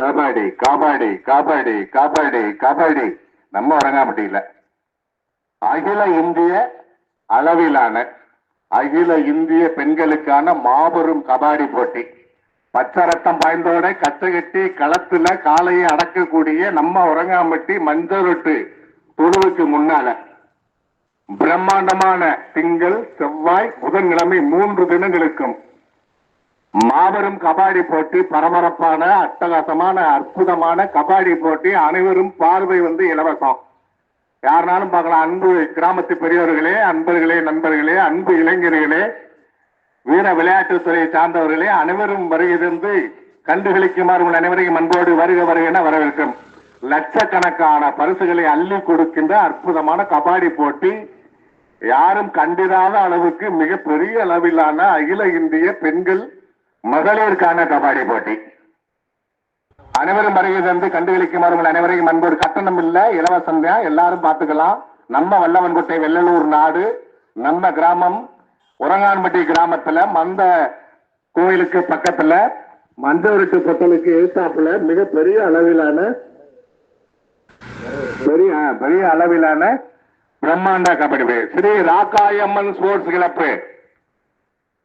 கபடி கபடி கபடி கபடி கபடி. நம்ம உறங்காமட்டியில அகில இந்திய அளவிலான அகில இந்திய பெண்களுக்கான மாபெரும் கபாடி போட்டி. பச்சை ரத்தம் பாய்ந்தோட கச்சகட்டி களத்துல காலையை அடக்கக்கூடிய நம்ம உறங்காம்பட்டி மஞ்சரொட்டு துணுவுக்கு முன்னால. பிரம்மாண்டமான திங்கள் செவ்வாய் புதன்கிழமை மூன்று தினங்களுக்கும். மாபெரும் கபாடி போட்டி பரபரப்பான அட்டகாசமான அற்புதமான கபாடி போட்டி. அனைவரும் பார்வை வந்து இலவசம். யாருனாலும் பார்க்கலாம். அன்பு கிராமத்து பெரியவர்களே அன்பர்களே நண்பர்களே அன்பு இளைஞர்களே வீர விளையாட்டுத்துறையை சார்ந்தவர்களே அனைவரும் வருகிறது கண்டுகளிக்குமாறு உள்ள அனைவரையும் அன்போடு வருக வருக என வரவேற்கும். லட்சக்கணக்கான பரிசுகளை அள்ளி கொடுக்கின்ற அற்புதமான கபாடி போட்டி. யாரும் கண்டிராத அளவுக்கு மிகப்பெரிய அளவிலான அகில இந்திய பெண்கள் மகளிருக்கான கபாடி போட்டி. அனைவரும் வருகை தந்து கண்டுகளிக்குமாறு உங்கள் அனைவரையும் அன்போடு கட்டணம் இல்லை இலவசம் தான் எல்லாரும் பார்த்துக்கலாம். நம்ம வல்லவன்கோட்டை வெள்ளலூர் நாடு நம்ம கிராமம் உரங்கான்பட்டி கிராமத்துல மந்த கோயிலுக்கு பக்கத்துல மந்தவருக்கு பொத்தலுக்கு எழுத்தாப்புல மிக பெரிய அளவிலான பெரிய பெரிய அளவிலான பிரம்மாண்ட கபடி ஸ்ரீ ராக்காயம்மன் ஸ்போர்ட்ஸ் கிளப்பு.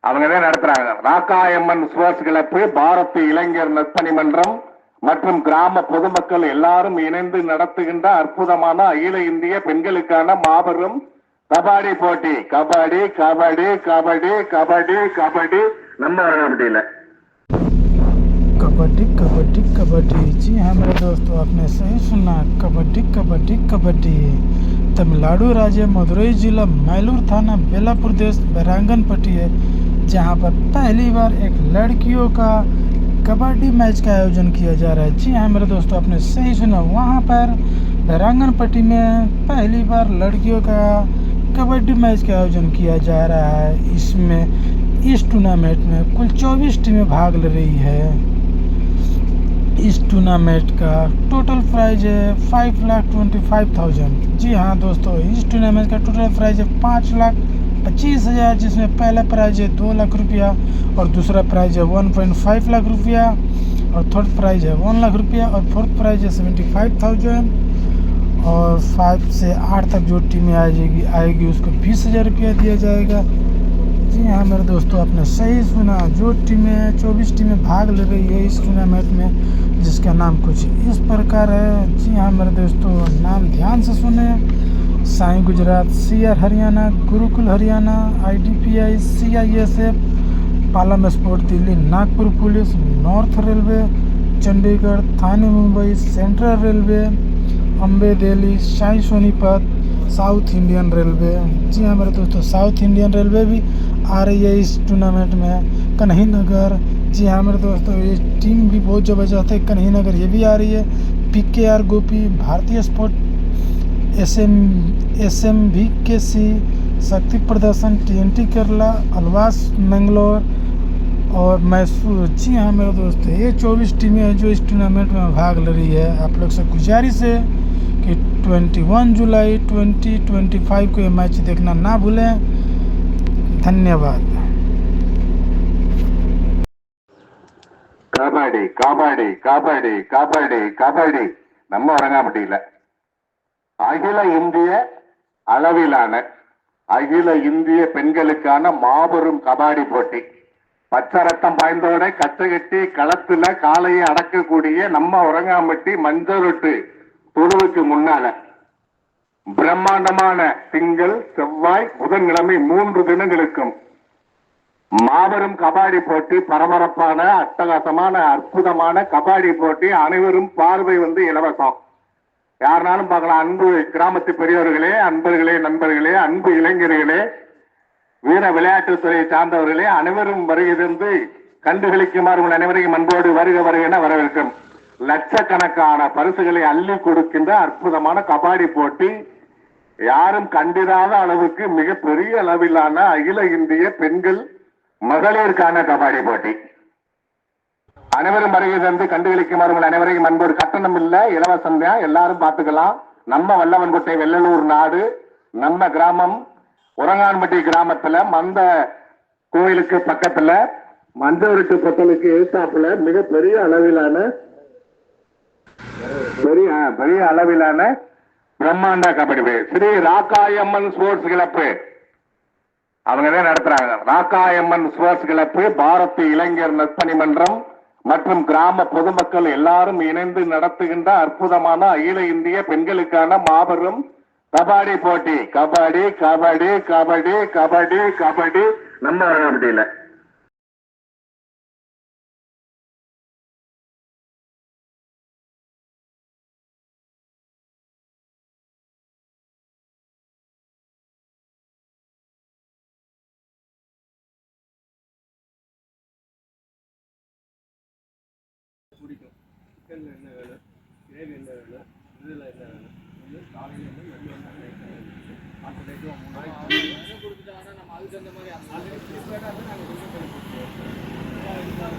அவங்க தான் நடத்துறாங்க ராக்காயம்மன் ஸ்போர்ட்ஸ் கிளப்பு பாரத் இளைஞர் நற்பணி மன்றம் மற்றும் கிராம பொதுமக்கள் எல்லாரும் இணைந்து நடத்துகின்ற அற்புதமான அகில இந்திய பெண்களுக்கான மாபெரும் கபாடி போட்டி கபடி கபடி கபடி கபடி கபடி நம்ம வரலாற்றில कबड्डी कबड्डी कबड्डी जी हाँ मेरे दोस्तों आपने सही सुना कबड्डी कबड्डी कबड्डी तमिलनाडु राज्य मदुरई जिला मैलूर थाना बेलापुर देश बैरांगनपट्टी है जहाँ पर पहली बार एक लड़कियों का कबड्डी मैच का आयोजन किया जा रहा है। जी हाँ मेरे दोस्तों, आपने सही सुना। वहाँ पर बैरांगनपट्टी में पहली बार लड़कियों का कबड्डी मैच का आयोजन किया जा रहा है। इसमें इस टूर्नामेंट में कुल 24 टीमें भाग ले रही है। इस टूर्नामेंट का टोटल प्राइज है five lakh twenty five thousand जी हाँ दोस्तों, इस टूर्नामेंट का टोटल प्राइज है पाँच लाख पच्चीस हज़ार, जिसमें पहला प्राइज है दो लाख रुपया और दूसरा प्राइज है वन पॉइंट फाइव लाख रुपया और थर्ड प्राइज है वन लाख रुपया और फोर्थ प्राइज है सेवेंटी फाइव थाउज़ेंड और फाइव से आठ तक जो टीमें आ जाएगी, आएगी, उसको बीस हज़ार रुपया दिया जाएगा। जी हाँ मेरे दोस्तों, आपने सही सुना, जो टीमें चौबीस टीमें भाग ले रही है इस टूर्नामेंट में, जिसका नाम कुछ इस प्रकार है। जी हाँ मेरे दोस्तों, नाम ध्यान से सुने। SAI Gujarat C R Haryana, Gurukul Haryana I D P I C I S F Palam sport, Delhi, Nagpur police, north railway, Chandigarh, Thane Mumbai, central railway Ambe Delhi Shahi Sonipat, south Indian railway. जी हाँ मेरे दोस्तों, south Indian railway भी आ रही है इस tournament में कन्ही नगर जी हाँ मेरे दोस्तों, ये टीम भी बहुत ज़बरदस्त है। कन्ही नगर ये भी आ रही है। पी के आर गोपी, भारतीय sport S M S M V K C शक्ति प्रदर्शन T N T Kerala Alvas Mangalore और मैसूर जी हाँ मेरे दोस्त ये चौबीस टीमें हैं जो इस टूर्नामेंट में भाग ले रही है आप लोग से गुजारिश है कि 21 जुलाई 2025 को ये मैच देखना ना भूलें धन्यवाद கபடி கபடி கபடி கபடி கபடி நம்ம உறங்காமட்டியில அகில இந்திய அளவிலான அகில இந்திய பெண்களுக்கான மாபெரும் கபாடி போட்டி. பச்சை ரத்தம் பாய்ந்தோட கச்சகட்டி களத்துல காலையை அடக்கக்கூடிய நம்ம உறங்காம்பட்டி மஞ்சரொட்டு தொழுவுக்கு முன்னால. பிரம்மாண்டமான திங்கள் செவ்வாய் புதன்கிழமை மூன்று தினங்களுக்கும். மாபெரும் கபாடி போட்டி பரபரப்பான அட்டகாசமான அற்புதமான கபாடி போட்டி. அனைவரும் பார்வை வந்து இலவசம். யாருனாலும் பார்க்கலாம். அன்பு கிராமத்து பெரியவர்களே அன்பர்களே நண்பர்களே அன்பு இளைஞர்களே வீர விளையாட்டுத்துறையை சார்ந்தவர்களே அனைவரும் வருகிறது கண்டுகளிக்குமாறு உங்கள் அனைவரையும் அன்போடு வருக வருக என வரவேற்கும். லட்சக்கணக்கான பரிசுகளை அள்ளி கொடுக்கின்ற அற்புதமான கபாடி போட்டி யாரும் கண்டிராத அளவுக்கு மிகப்பெரிய அளவிலான அகில இந்திய பெண்கள் மகளிருக்கான கபாடி போட்டி. அனைவரும் வருகை தந்து கண்டுகளிக்குமாறு உங்கள் அனைவரையும் அன்போடு கட்டணம் இல்ல இலவசம் தான். எல்லாரும் பார்த்துக்கலாம். நம்ம வல்லவன்கோட்டை வெள்ளலூர் நாடு நம்ம கிராமம் உரங்கான்பட்டி கிராமத்துல மந்த கோயிலுக்கு பக்கத்துல மஞ்சவருக்கு பொட்டலுக்கு எழுத்தாப்புல மிகப்பெரிய அளவிலான பெரிய பெரிய அளவிலான பிரம்மாண்ட கபடி ஸ்ரீ ராக்காயம்மன் ஸ்போர்ட்ஸ் கிளப்பு. அவங்க தான் நடத்துறாங்க. ராக்காயம்மன் ஸ்போர்ட்ஸ் கிளப்பு பாரத் இளைஞர் நற்பணி மன்றம் மற்றும் கிராம பொதுமக்கள் எல்லாரும் இணைந்து நடத்துகின்ற அற்புதமான அகில இந்திய பெண்களுக்கான மாபெரும் கபாடி போட்டி. கபாடி கபடி கபடி கபடி கபடி. நம்ம வர முடியல சிக்கனில் என்ன வேலை? கிரேவி என்ன வேலை? இதில் என்ன வேணும் இது காலையில் வந்து என்ன மதியம் நைட்டில் நாற்பது ரேட்டு மூணு நாளைக்கு கொடுத்துட்டாங்கன்னா நம்ம அதுக்கு அந்த மாதிரி நாங்கள் கொஞ்சம் பண்ணி கொடுத்துருவோம்